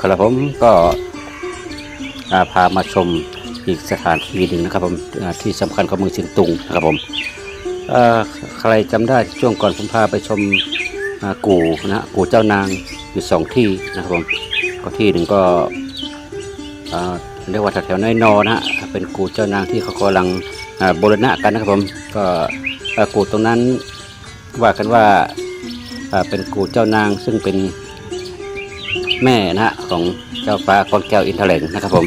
ครับผมก็พามาชมอีกสถานที่หนึ่งนะครับผมที่สำคัญของเมืองเชียงตุงนะครับผมใครจำได้ช่วงก่อนผมพาไปชมกู่นะกู่เจ้านางอยู่สองที่นะครับผมก็ที่หนึ่งก็เรียกว่าแถวๆน้อยนอนะฮะเป็นกู่เจ้านางที่เขากำลังบูรณะกันนะครับผมก็กู่ตรงนั้นว่ากันว่าอ่าเป็นกู่เจ้านางซึ่งเป็น แม่นะฮะของเจ้าฟ้าก้อนแก้วอินทร์แหลงนะครับผม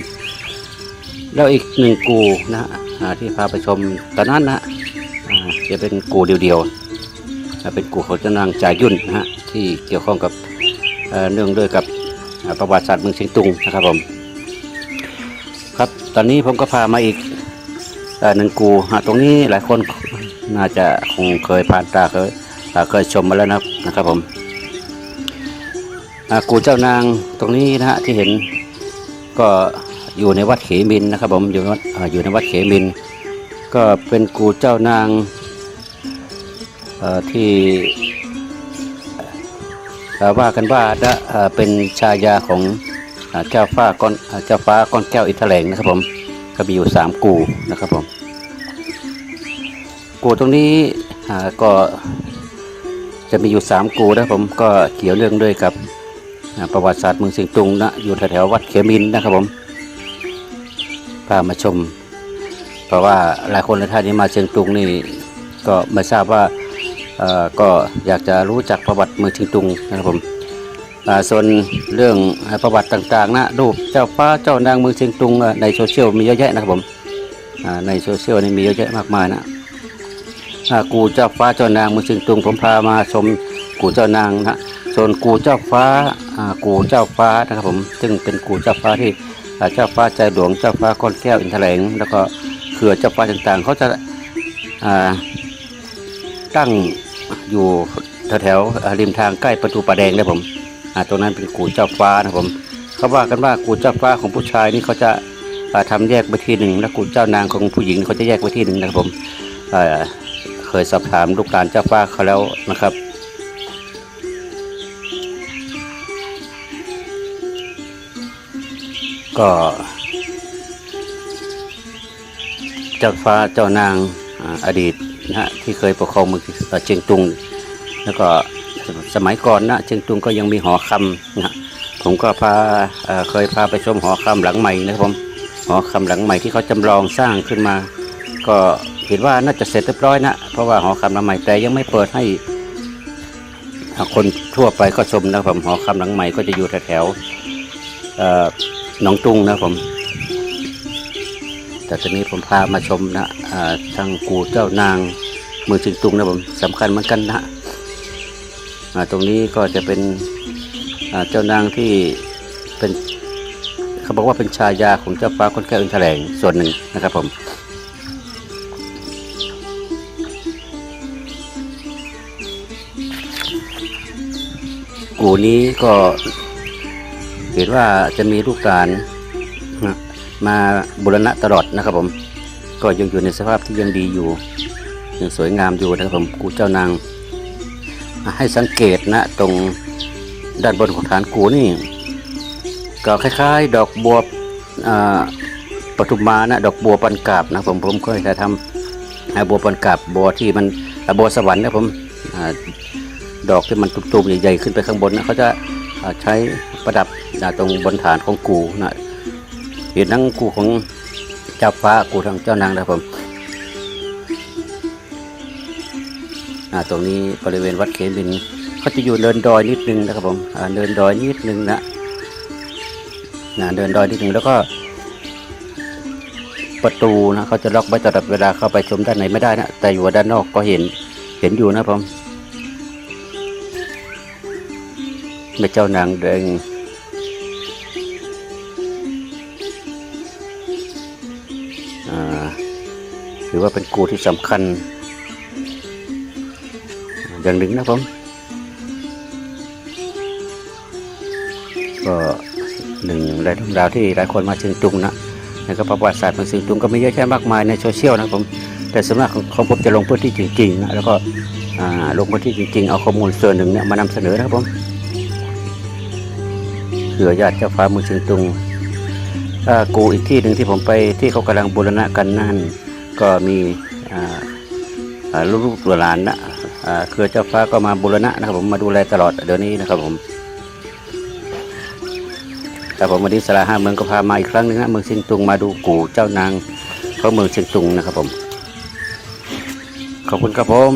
แล้วอีกหนึ่งกูนะฮะที่พาไปชมตอนนั้นนะจะเป็นกูเดียวๆเป็นกูของเจ้านางจ่ายยุ่นนะฮะที่เกี่ยวข้องกับเนื่องด้วยกับประวัติศาสตร์เมืองเชียงตุงนะครับผม ครับตอนนี้ผมก็พามาอีกอหนึ่งกูฮะตรงนี้หลายคนน่าจะคงเคยผ่านตาเคยเคยชมมาแล้วนะครับนะครับผม กูเจ้านางตรงนี้นะฮะที่เห็นก็อยู่ในวัดเขมินนะครับผมอยู่วัดออยู่ในวัดเขมิน ก็เป็นกูเจ้านางที่ว่ากันว่านะเป็นชายาของเจ้าฟ้าก้อนเจ้าฟ้าก้อนแก้วอิทแหลงนะครับผมก็มีอยู่สามกูนะครับผมกูตรงนี้ก็จะมีอยู่สามกูนะครับผมก็เกี่ยวเรื่องด้วยกับ ประวัติศาสตร์เมืองเชียงตุงนะอยู่แถวๆวัดเขมินนะครับผมพามาชม เพราะว่าหลายคนในท่านนี้มาเชียงตุงนี่ก็ไม่ทราบว่าก็อยากจะรู้จักประวัติเมืองเชียงตุงนะครับผมส่วนเรื่องประวัติต่างๆ นะรูปเจ้าฟ้าเจ้านางเมืองเชียงตุงในโซเชียลมีเยอะแยะนะครับผมในโซเชียลนี่มีเยอะแยะมากมายนะกูเจ้าฟ้าเจ้านางเมืองเชียงตุงผมพามาชมกูเจ้านางนะ ส่วนกูเจ้าฟ้ากูเจ้าฟ้านะครับผม ซึ่งเป็นกูเจ้าฟ้าที่เจ้าฟ้าใจหลวงเจ้าฟ้าก้อนแก้วอินทแถลงแล้วก็เครือเจ้าฟ้าต่างๆ เขาจะาตั้งอยู่แถวๆริมทางใกล้ประตูป่าแดงนะผมตรงนั้นเป็นกูเจ้าฟ้านะผมเขาว่ากันว่ากูเจ้าฟ้าของผู้ชายนี่เขาจะาทำแยกไปที่หนึ่งแล้วกูเจ้านางของผู้หญิงเขาจะแยกไปที่หนึ่งนะครับผมเคยสอบถามลูกหลานเจ้าฟ้าเขาแล้วนะครับ ก็เจ้าฟ้าเจ้านางอดีตนะฮะที่เคยปกครองเมืองเชียงตุง แล้วก็สมัยก่อนนะเชียงตุงก็ยังมีหอคำนะผมก็พาเคยพาไปชมหอคำหลังใหม่นะครับผมหอคำหลังใหม่ที่เขาจำลองสร้างขึ้นมา ก็เห็นว่าน่าจะเสร็จเรียบร้อยนะเพราะว่าหอคำหลังใหม่แต่ยังไม่เปิดให้คนทั่วไปก็ชมนะครับผมหอคำหลังใหม่ก็จะอยู่แถวๆเอ่อ นองตุงนะผม แต่ตอนนี้ผมพามาชมนะทางกูเจ้านางเมืองเชียงตุงนะผมสำคัญเหมือนกันนะตรงนี้ก็จะเป็นเจ้านางที่เป็นเขาบอกว่าเป็นชายาของเจ้าฟ้าคนแก้วอินทแถลงส่วนหนึ่งนะครับผมกูนี้ก็ เห็นว่าจะมีลูกหลานมาบุรณะตลอดนะครับผม ก็ยังอยู่ในสภาพที่ยังดีอยู่ยังสวยงามอยู่นะครับผมกูเจ้านาง ให้สังเกตนะตรงด้านบนของฐานกูนี่ ก็คล้ายๆ ดอกบัวปทุมมานะดอกบัวปันกาบนะผมผมก็จะทำบัวปันกาบบัวที่มันบัวสวรรค์นะผมอดอกที่มันตุ่มๆใหญ่ๆขึ้นไปข้างบนนะเขาจะใช้ ประดับนะตรงบนฐานของกูนะเห็นทั้งกูของเจ้าฟ้ากูทั้งเจ้านางนะครับผมอ่าตรงนี้บริเวณวัดเขมินเขาจะอยู่เนินดอยนิดนึงนะครับผมเนินดอยนิดนึงนะนะเดินดอยนิดนึงแล้วก็ ประตูนะเขาจะล็อกไว้ตลอดเวลาเข้าไปชมด้านในไม่ได้นะแต่อยู่ด้านนอกก็เห็นเห็นอยู่นะครับผมแม่เจ้านางแดง ถือว่าเป็นกูที่สำคัญ อย่างหนึ่งนะผมก็หนึ่งในเรื่องราวที่หลายคนมาเชียงตุงนะแล้วก็ประวัติศาสตร์ของเชียงตุงก็ไมีเยอะแยะมากมายในโซเชียลนะผมแต่ส่วนมากของของผมจะลงพื้นที่จริงๆนะแล้วก็ลงพื้นที่จริงๆ เอาข้อมูลส่วนหนึ่งเนี่ยมานำเสนอนะครับผมเครือญาติเจ้าฟ้ามือเชียงตุงกูอีกที่หนึ่งที่ผมไปที่เขากำลังบูรณะกันนั่น ก็มีลูกๆหลานนะเครือเจ้าฟ้าก็มาบูรณะนะครับผมมาดูแลตลอดเดี๋ยวนี้นะครับผมแต่ผมวันนี้สลาห้าเมืองก็พามาอีกครั้งหนึงนะเมืองเชียงตุงมาดูกูเจ้านางเขาเมืองเชียงตุงนะครับผม ขอบคุณครับผม